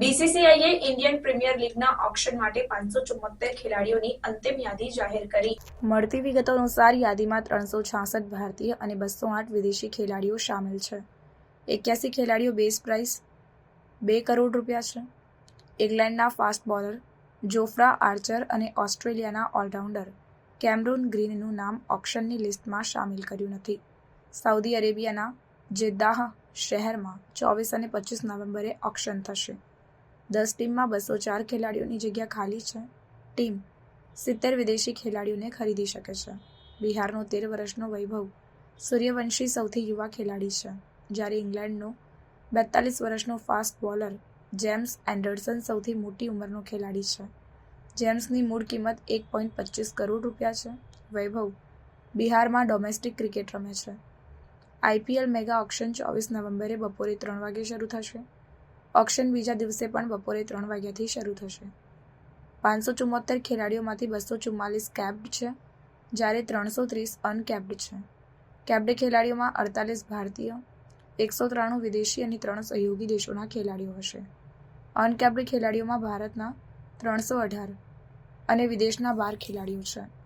બીસીસીઆઈએ Indian premier લીગના auction માટે પાંચસો ચુમ્મોતેર ખેલાડીઓની અંતિમ યાદી જાહેર કરી. મળતી વિગતો અનુસાર યાદીમાં ત્રણસો છાસઠ ભારતીય અને બસો આઠ વિદેશી ખેલાડીઓ સામેલ છે. એક્યાસી ખેલાડીઓ બેઝ પ્રાઇસ બે કરોડ રૂપિયા છે. ઇંગ્લેન્ડના ફાસ્ટ બોલર જોફ્રા આર્ચર અને ઓસ્ટ્રેલિયાના ઓલરાઉન્ડર કેમરૂન ગ્રીનનું નામ ઓક્શનની લિસ્ટમાં સામેલ કર્યું નથી. સાઉદી અરેબિયાના જેદ્દાહ શહેરમાં ચોવીસ અને પચીસ નવેમ્બરે ઓક્શન થશે. દસ ટીમમાં બસો ચાર ખેલાડીઓની જગ્યા ખાલી છે. ટીમ સિત્તેર વિદેશી ખેલાડીઓને ખરીદી શકે છે. બિહારનો તેર વર્ષનો વૈભવ સૂર્યવંશી સૌથી યુવા ખેલાડી છે. જ્યારે ઇંગ્લેન્ડનો બેતાલીસ વર્ષનો ફાસ્ટ બોલર જેમ્સ એન્ડરસન સૌથી મોટી ઉંમરનો ખેલાડી છે. જેમ્સની મૂળ કિંમત એક પોઈન્ટ પચીસ કરોડ રૂપિયા છે. વૈભવ બિહારમાં ડોમેસ્ટિક ક્રિકેટ રમે છે. આઈપીએલ મેગા ઓક્શન ચોવીસ નવેમ્બરે બપોરે ત્રણ વાગે શરૂ થશે. ઓક્શન બીજા દિવસે પણ બપોરે ત્રણ વાગ્યાથી શરૂ થશે. પાંચસો ચુમ્મોતેર ખેલાડીઓમાંથી બસો ચુમ્માલીસ કેપ્ડ છે, જ્યારે ત્રણસો ત્રીસ અનકેપ્ડ છે. કેપ્ડ ખેલાડીઓમાં અડતાલીસ ભારતીય, એકસો ત્રાણું વિદેશી અને ત્રણ સહયોગી દેશોના ખેલાડીઓ હશે. અનકેપ્ડ ખેલાડીઓમાં ભારતના ત્રણસો અઢાર અને વિદેશના બાર ખેલાડીઓ છે.